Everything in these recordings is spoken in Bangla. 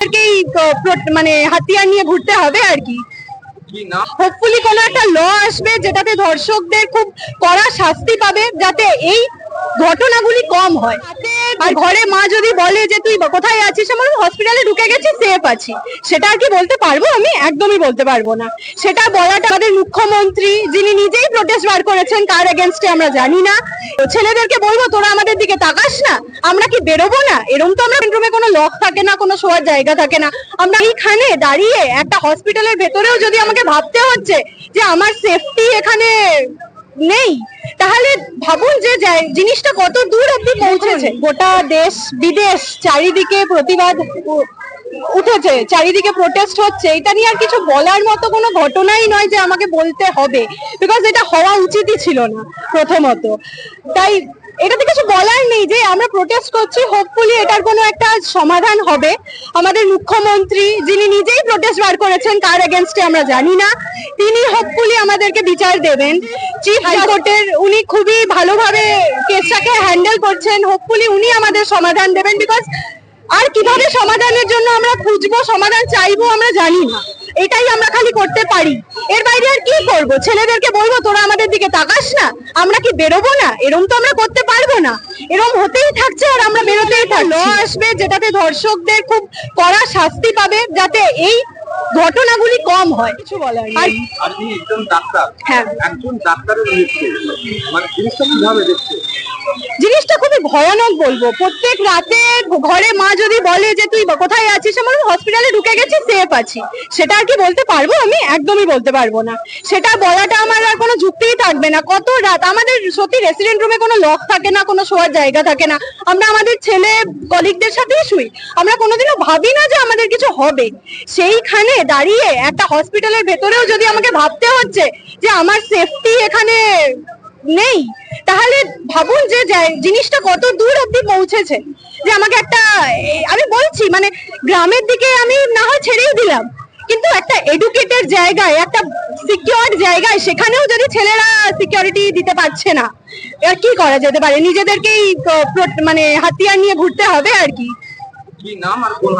প্রো- মানে হাতিয়ার নিয়ে ঘুরতে হবে আর কি। হোপফুলি কোনো একটা ল আসবে যেটাতে ধর্ষকদের খুব কড়া শাস্তি পাবে যাতে এই ঘটনাগুলি কম হয়। আর ঘরে মা যদি বলে যে, তুই কোথায় আছিস? আমার হসপিটালে ঢুকে গেছি সেফ আছি। সেটা আর কি বলতে পারব? আমি একদমই বলতে পারব না। সেটা বলাটা আমাদের মুখ্যমন্ত্রী, যিনি নিজেই প্রোটেস্ট বার করেছেন, কার এগেনস্টে আমরা জানি না। ছেলেদেরকে বলব, তোরা আমাদের দিকে তাকাস না, আমরা কি বেরোবো না? এরকম তো আমরা রুমে কোনো লক থাকে না, কোনো শোয়ার জায়গা থাকে না। আমরা এইখানে দাঁড়িয়ে একটা হসপিটালের ভেতরেও যদি আমাকে ভাবতে হচ্ছে যে, আমার সেফটি এখানে নেই তাহলে ভাবুন যে জিনিসটা কত দূর অব্দি পৌঁছেছে। গোটা দেশ বিদেশ চারিদিকে প্রতিবাদ উঠেছে চারিদিকে প্রোটেস্ট হচ্ছে। এটা নিয়ে আর কিছু বলার মতো কোনো ঘটনাই নয় যে আমাকে বলতে হবে। বিকজ এটা হওয়া উচিতই ছিল না প্রথমত। তাই এটাতে কিছু বলার নেই যে আমরা প্রোটেস্ট করছি হোপফুলি এটার কোনো একটা সমাধান হবে। আমাদের মুখ্যমন্ত্রী যিনি নিজেই প্রোটেস্ট বার করেছেন কার এগেনস্টে আমরা জানি না। তিনি হোপফুলি আমাদেরকে বিচার দেবেন। চিফ হাইকোর্টের উনি খুবই ভালোভাবে কেসটাকে হ্যান্ডেল করছেন। হোপফুলি উনি আমাদের সমাধান দেবেন। বিকজ আর কীভাবে সমাধানের জন্য আমরা খুঁজবো সমাধান চাইব আমরা জানি না। এটাই আমরা খালি করতে পারি। এর বাইরে আর কি করব? ছেলেদেরকে বলব তোরা আমাদের দিকে তাকাস না? আমরা কি বেরোবো না? এরম তো আমরা করতে পারব না। এরম হতেই থাকছে আর আমরা বেরোতেই থাকছি। ল আসবে যেটাতে ধর্ষকদের খুব কড়া শাস্তি পাবে যাতে এই ঘটনাগুলি কম হয়। কিছু বলার আপনি একজন ডাক্তার হ্যাঁ। একজন ডাক্তারের মানে জিনিসটা কীভাবে দেখছে? জিনিসটা খুবই ভয়ানক বলব। প্রত্যেক রাতে ঘরে মা যদি বলে যে, তুই কোথায় আছিস? আমার হসপিটালে ঢুকে গেছি সেফ আছি। সেটা আর কি বলতে পারব? আমি একদমই বলতে পারব না। সেটা বলাটা আমার আর কোনো যুক্তিই থাকবে না। কত রাত, আমাদের সত্যি রেসিডেন্ট রুমে কোনো লক থাকে না, কোনো শোয়ার জায়গা থাকে না। আমরা আমাদের ছেলে কলিগদের সাথেই শুই। আমরা কোনোদিনও ভাবি না যে আমাদের কিছু হবে। সেইখানে দাঁড়িয়ে একটা হসপিটালের ভেতরেও যদি আমাকে ভাবতে হচ্ছে যে, আমার সেফটি এখানে নেই। তাহলে ভাবুন যে জিনিসটা কত দূর অব্দি পৌঁছেছে। যে আমাকে একটা আমি বলছি মানে গ্রামের দিকে আমি না হয় ছেড়েই দিলাম। কিন্তু একটা এডুকেটেড জায়গায়, একটা সিকিউর জায়গায়, সেখানেও যদি ছেলেরা সিকিউরিটি দিতে পারছে না, এবার কি করা যেতে পারে? নিজেদেরকেই মানে হাতিয়ার নিয়ে ঘুরতে হবে আর কি। নাম আর কোন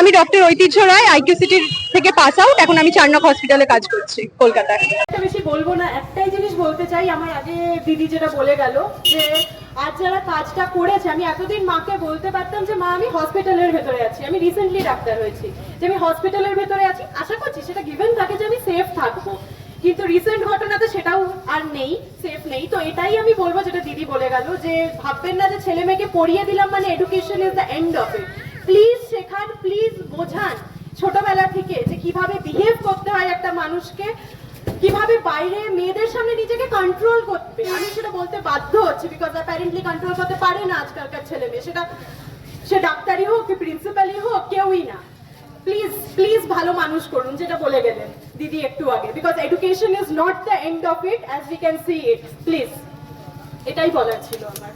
আমি ডক্টর ঐতিহ্য রায় আইকিউ সিটির থেকে পাস আউট এখন আমি চারনক হসপিটালে কাজ করছি, কলকাতায়। একটা বেশি বলব না, একটাই জিনিস বলতে চাই, আমার আগে দিদি যেটা বলে গেল, যে আজ যারা কাজটা করেছে, আমি এতদিন মাকে বলতে পারতাম যে, মা, আমি হসপিটালের ভেতরে আছি, আমি রিসেন্টলি ডাক্তার হয়েছি, যে আমি হসপিটালের ভেতরে আছি, আশা করছি সেটা গিভেন থাকে যে আমি সেফ থাকব, কিন্তু রিসেন্ট ঘটনাতে সেটাও আর নেই সেফ নেই। তো এটাই আমি বলব, যেটা দিদি বলে গেল, যে ভাববেন না যে ছেলে মেয়েকে পড়িয়ে দিলাম মানে education is the end of it please শেখান প্লিজ বোঝান ছোটবেলা থেকে যে কীভাবে বিহেভ করতে হয় একটা মানুষকে, কীভাবে বাইরে মেয়েদের সামনে নিজেকে কন্ট্রোল করতে। আমি সেটা বলতে বাধ্য হচ্ছি বিকজ অ্যাপারেন্টলি কন্ট্রোল করতে পারে না আজকালকার ছেলে মেয়ে। সেটা সে ডাক্তারই হোক কি প্রিন্সিপালই হোক, কেউই না। প্লিজ প্লিজ ভালো মানুষ করুন, যেটা বলে গেলেন দিদি একটু আগে। Because education is not the end of it as we can see it please এটাই বলার ছিল আমার।